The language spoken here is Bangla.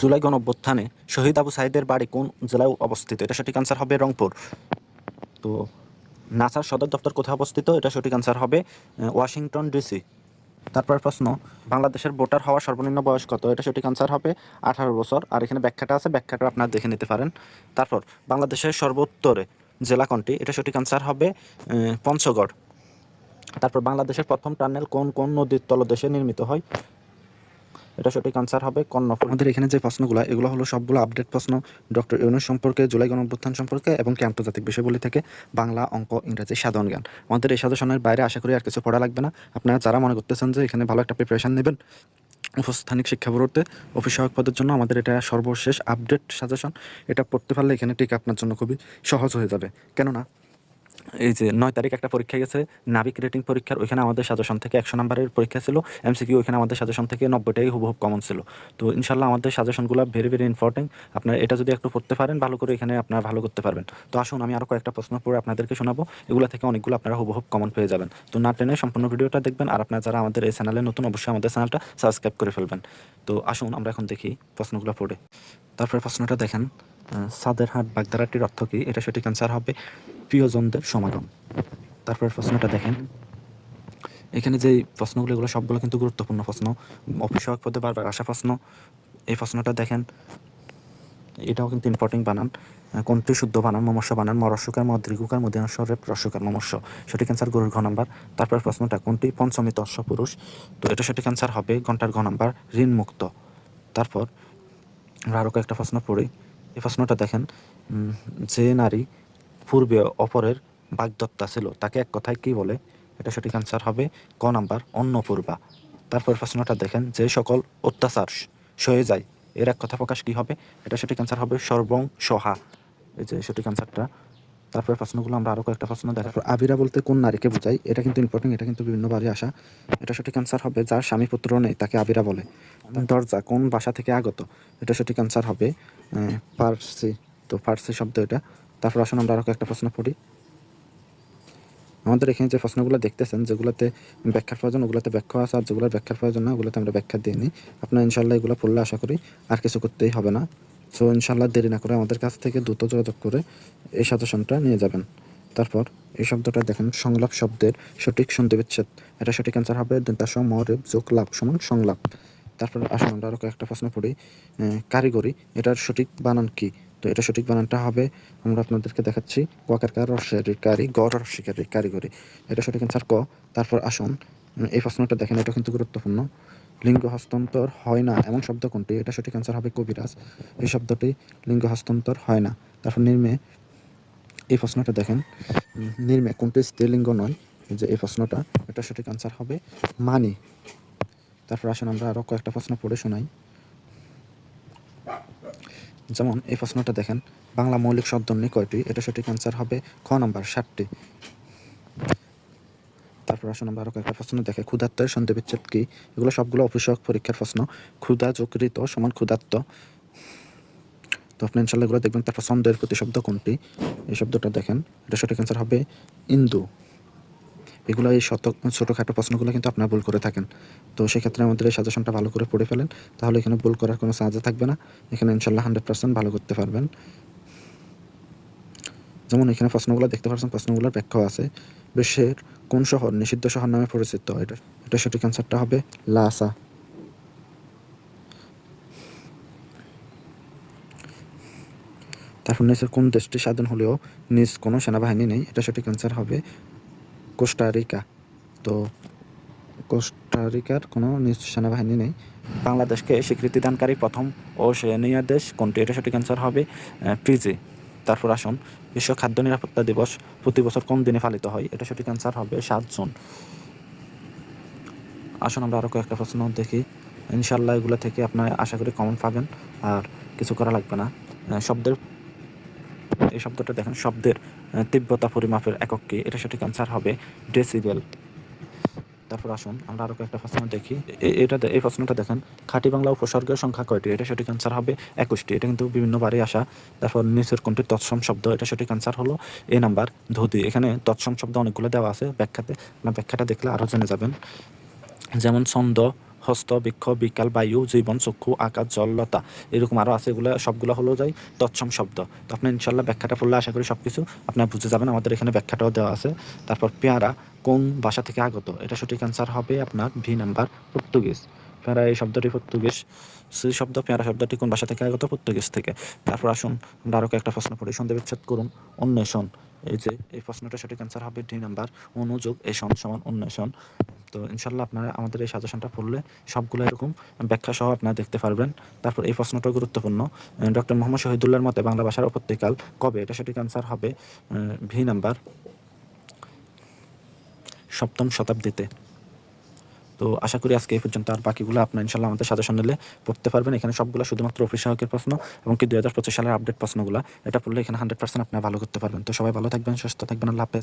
জুলাই গণ অভ্যুত্থানে শহীদ আবু সাইদের বাড়ি কোন জেলায় অবস্থিত? এটা সঠিক আনসার হবে রংপুর। তো নাসার সদর দপ্তর কোথায় অবস্থিত? এটা সঠিক আনসার হবে ওয়াশিংটন ডিসি তারপর প্রশ্ন, বাংলাদেশের ভোটার হওয়ার সর্বনিম্ন বয়স কত? এটা সঠিক আনসার হবে, আঠারো বছর। আর এখানে ব্যাখ্যাটা আছে, ব্যাখ্যাটা আপনারা দেখে নিতে পারেন। তারপর, বাংলাদেশের সর্বোত্তরে জেলা কোনটি? এটা সঠিক আনসার হবে পঞ্চগড়। তারপর, বাংলাদেশের প্রথম টানেল কোন কোন নদীর তলদেশে নির্মিত হয়? এটা সঠিক আনসার হবে কর্ণফুলী। আমাদের এখানে যে প্রশ্নগুলো, এগুলো হলো সবগুলো আপডেট প্রশ্ন ডক্টর ইউনুস সম্পর্কে, জুলাই গণঅভ্যুত্থান সম্পর্কে এবং কি আন্তর্জাতিক বিষয়গুলি থেকে বাংলা অঙ্ক ইংরেজি সাধারণ জ্ঞান। আমাদের এই সাজেশনের বাইরে আশা করি আর কিছু পড়া লাগবে না। আপনারা যারা মনে করতেছেন যে এখানে ভালো একটা প্রিপারেশান নেবেন, উপস্থানিক শিক্ষা বোর্ডে অফিস সহায়ক পদের জন্য আমাদের এটা সর্বশেষ আপডেট সাজেশন। এটা পড়তে পারলে এখানে ঠিক আপনার জন্য খুবই সহজ হয়ে যাবে। কেননা এই যে নয় তারিখ একটা পরীক্ষা গেছে, নাবিক রেটিং পরীক্ষার, ওইখানে আমাদের সাজেশন থেকে একশো নাম্বারের পরীক্ষা ছিল। এমসিকিউ ওইখানে আমাদের সাজেশন থেকে নব্বইটাই হুবহুব কমন ছিল। তো ইনশাল্লাহ আমাদের সাজেশনগুলো ভেরি ভেরি ইম্পর্টেন্ট আপনার এটা যদি একটু পড়তে পারেন, ভালো করে এখানে আপনারা ভালো করতে পারবেন। তো আসুন, আমি আরও কয়েকটা প্রশ্ন পড়ে আপনাদেরকে শোনাবো। এগুলো থেকে অনেকগুলো আপনারা হুবহুব কমন পেয়ে যাবেন। তো না টেনে সম্পূর্ণ ভিডিওটা দেখবেন, আর আপনারা যারা আমাদের এই চ্যানেলে নতুন, অবশ্যই আমাদের চ্যানেলটা সাবস্ক্রাইব করে ফেলবেন। তো আসুন, আমরা এখন দেখি প্রশ্নগুলো পড়ে। তারপরে প্রশ্নটা দেখেন। আহ, সাদের হাট বাগদারাটির অর্থ কী? এটা সঠিক অ্যান্সার হবে প্রিয়জনদের সমাগম। তারপর প্রশ্নটা দেখেন। এখানে যে প্রশ্নগুলো এগুলো সবগুলো কিন্তু গুরুত্বপূর্ণ প্রশ্ন। অফিসক পদে বারবার আসা প্রশ্ন। এই প্রশ্নটা দেখেন। এটাও কিন্তু ইম্পর্টেন্ট বানান। কোনটি শুদ্ধ বানান? মমস্য বানান। মরস্যকার মদ্রিগুকার মদিনাস্বরে রস্যকার মমস্য। সঠিক অ্যান্সার গরুর ঘ নাম্বার তারপর প্রশ্নটা কোনটি? পঞ্চমী তস্য পুরুষ। তো এটা সঠিক অ্যান্সার হবে ঘণ্টার ঘ নাম্বার ঋণ মুক্ত তারপর আমরা আরও কয়েকটা প্রশ্ন পড়ি। এই প্রশ্নটা দেখেন যে নারী পূর্বে অপরের বাগদত্তা ছিল, তাকে এক কথায় কি বলে? এটা সঠিক আনসার হবে ক নাম্বার, অন্নপূর্বা। তারপর প্রশ্নটা দেখেন, যে সকল অত্যাচার সয়ে যায়, এর এক কথা প্রকাশ কি হবে? এটা সঠিক আনসার হবে সর্বং সহা। এই যে সঠিক আনসারটা তারপরে প্রশ্নগুলো আমরা আরও কয়েকটা প্রশ্ন দেখার আবিরা বলতে কোন নারীকে বোঝায় এটা কিন্তু ইম্পর্টেন্ট এটা কিন্তু বিভিন্নবারই আসা। এটা সঠিক আনসার হবে যার স্বামী পুত্র নেই, তাকে আবিরা বলে। দরজা, কোন ভাষা থেকে আগত? এটা সঠিক আনসার হবে পার্সি, তো পার্সি শব্দ এটা। তারপর আসুন আমরা আরও কয়েকটা প্রশ্ন পড়ি। আমাদের এখানে যে প্রশ্নগুলো দেখতেছেন, যেগুলোতে ব্যাখ্যার প্রয়োজন, ওগুলোতে ব্যাখ্যা আছে, আর যেগুলোর ব্যাখ্যার প্রয়োজন না, ওগুলোতে আমরা ব্যাখ্যা দিয়ে নিই। আপনার ইনশাল্লাহ এগুলো পড়লে আশা করি আর কিছু করতেই হবে না। সো ইনশাল্লাহ দেরি না করে আমাদের কাছ থেকে দ্রুত যোগাযোগ করে এই সাজেশনটা নিয়ে যাবেন। তারপর এই শব্দটা দেখেন, সংলাপ শব্দের সঠিক সন্ধি বিচ্ছেদ এটা সঠিক অ্যান্সার হবে দন্তাস মরেব যোগ, লাভ সমান সংলাপ। তারপর আসুন আমরা আরও কয়েকটা প্রশ্ন পড়ি। কারিগরি, এটার সঠিক বানান কি? তো এটা সঠিক বানানটা হবে, আমরা আপনাদেরকে দেখাচ্ছি কোয়াকার কার কারি, গ রসিকারি কারিগরি। এটা সঠিক অ্যান্সার ক। তারপর আসুন এই প্রশ্নটা দেখেন, এটা কিন্তু গুরুত্বপূর্ণ। লিঙ্গ হস্তান্তর হয় না, এমন শব্দ কোনটি? এটা সঠিক অ্যান্সার হবে কবিরাজ। এই শব্দটি লিঙ্গ হস্তান্তর হয় না। তারপর নির্মে, এই প্রশ্নটা দেখেন। নির্মে, কোনটি স্ত্রীলিঙ্গ নয়? যে এই প্রশ্নটা, এটা সঠিক আনসার হবে মানি। তারপর আসুন আমরা আরও কয়েকটা প্রশ্ন পড়ে শোনাই। যেমন, এই প্রশ্নটা দেখেন, বাংলা মৌলিক শব্দ নিয়ে কয়টি? এটা সঠিক অ্যান্সার হবে খ নম্বর ষাটটি তারপর আসুন আমরা আরও কয়েকটা প্রশ্ন দেখে ক্ষুধাত্মের সন্ধি বিচ্ছেদ কি? এগুলো সবগুলো অফিসক পরীক্ষার প্রশ্ন। ক্ষুধা যোগৃত সমান ক্ষুধাত্ম তো আপনি ইনশাল্লাহ এগুলো দেখবেন। তারপর ছন্দের প্রতিশব্দ কোনটি? এই শব্দটা দেখেন। এটা সঠিক অ্যান্সার হবে ইন্দু। এগুলো এই শত, ছোটোখাটো প্রশ্নগুলো কিন্তু আপনারা ভুল করে থাকেন। তো সেক্ষেত্রে আমাদের এই সাজেশনটা ভালো করে পড়ে ফেলেন। তাহলে এখানে ভুল করার কোনো সাহায্য থাকবে না। এখানে ইনশাল্লাহ হান্ড্রেড পার্সেন্ট ভালো করতে পারবেন। যেমন এখানে প্রশ্নগুলো দেখতে পাচ্ছেন প্রশ্নগুলোর ব্যাখ্যা আছে। বিশ্বের কোন শহর নিষিদ্ধ শহর নামে পরিচিত? এটা এটা সঠিক অ্যান্সারটা হবে লাসা। তারপর নিচের কোন দেশটি স্বাধীন হলেও নিজ কোনো সেনাবাহিনী নেই? এটা সঠিক অ্যান্সার হবে কোস্টারিকা তো কোস্টারিকার কোনো নিজ সেনাবাহিনী নেই। বাংলাদেশকে স্বীকৃতি দানকারী প্রথম ও সেনীয় দেশ কোনটি? এটা সঠিক অ্যান্সার হবে ফিজি। তারপর আসুন বিশ্ব খাদ্য নিরাপত্তা দিবস প্রতি বছর কোন দিনে পালিত হয়? এটা সঠিক অ্যান্সার হবে সাত জুন। আসুন আমরা আরও কয়েকটা প্রশ্ন দেখি। ইনশাল্লাহ এগুলো থেকে আপনার আশা করি কমন পাবেন। আর কিছু করা লাগবে না। শব্দের এই শব্দটা দেখেন, শব্দের তীব্রতা পরিমাপের একক কি? এটা সঠিক অ্যান্সার হবে ডেসিবেল তারপর আসুন, আমরা আরও কয়েকটা প্রশ্ন দেখি। এটা এই প্রশ্নটা দেখেন, খাঁটি বাংলা উপসর্গের সংখ্যা কয়টি? এটা সঠিক অ্যান্সার হবে একুশটি। এটা কিন্তু বিভিন্ন বারে আসা। তারপর নিচের কোনটি? তৎসম শব্দ, এটা সঠিক অ্যান্সার হলো এ নাম্বার ধুতি। এখানে তৎসম শব্দ অনেকগুলো দেওয়া আছে ব্যাখ্যাতে। আপনার ব্যাখ্যাটা দেখলে আরও জেনে যাবেন। যেমন ছন্দ, হস্ত, বৃক্ষ, বিকাল, বায়ু, জীবন, চক্ষু, আকাশ, জল, লতা, এরকম আরও আছে এগুলো, সবগুলো হলো যাই তৎসম শব্দ। তো আপনি ইনশাল্লাহ ব্যাখ্যাটা পড়লে আশা করি সব কিছু আপনার বুঝে যাবেন। আমাদের এখানে ব্যাখ্যাটাও দেওয়া আছে। তারপর পেয়ারা কোন ভাষা থেকে আগত? এটা সঠিক অ্যান্সার হবে আপনার ভি নাম্বার পর্তুগিজ পেয়ারা এই শব্দটি পর্তুগিজ সি শব্দ, পেয়ারা শব্দটি কোন ভাষা থেকে আগত? পর্তুগিজ থেকে। তারপর আসুন, আমরা আরও একটা প্রশ্ন পড়ি। সন্ধে বিচ্ছেদ করুন, অন্বেষণ। এই যে, এই প্রশ্নটা সঠিক অ্যান্সার হবে ডি নাম্বার অনুযোগ এসন সমান অন্বেষণ। তো ইনশাল্লাহ আপনারা আমাদের এই সাজেশনটা পড়লে সবগুলো এরকম ব্যাখ্যা সহ আপনারা দেখতে পারবেন। তারপর এই প্রশ্নটা গুরুত্বপূর্ণ। ডক্টর মোহাম্মদ শহীদুল্লাহর মতে বাংলা ভাষার অপত্যকাল কবে? এটা সঠিক অ্যান্সার হবে ভি নাম্বার সপ্তম শতাব্দীতে। তো আশা করি আজকে এই পর্যন্ত আর বাকিগুলো আপনার ইনশাল্লাহ আমাদের সাজেশন নিলে পড়তে পারবেন। এখানে সবগুলো শুধুমাত্র অফিস সহকের প্রশ্ন এবং কি দু হাজার পঁচিশ সালের আপডেট প্রশ্নগুলো, এটা পড়লে এখানে হান্ড্রেড পার্সেন্ট আপনারা ভালো করতে পারবেন। তো সবাই ভালো থাকবেন, সুস্থ থাকবেন, আল্লাহ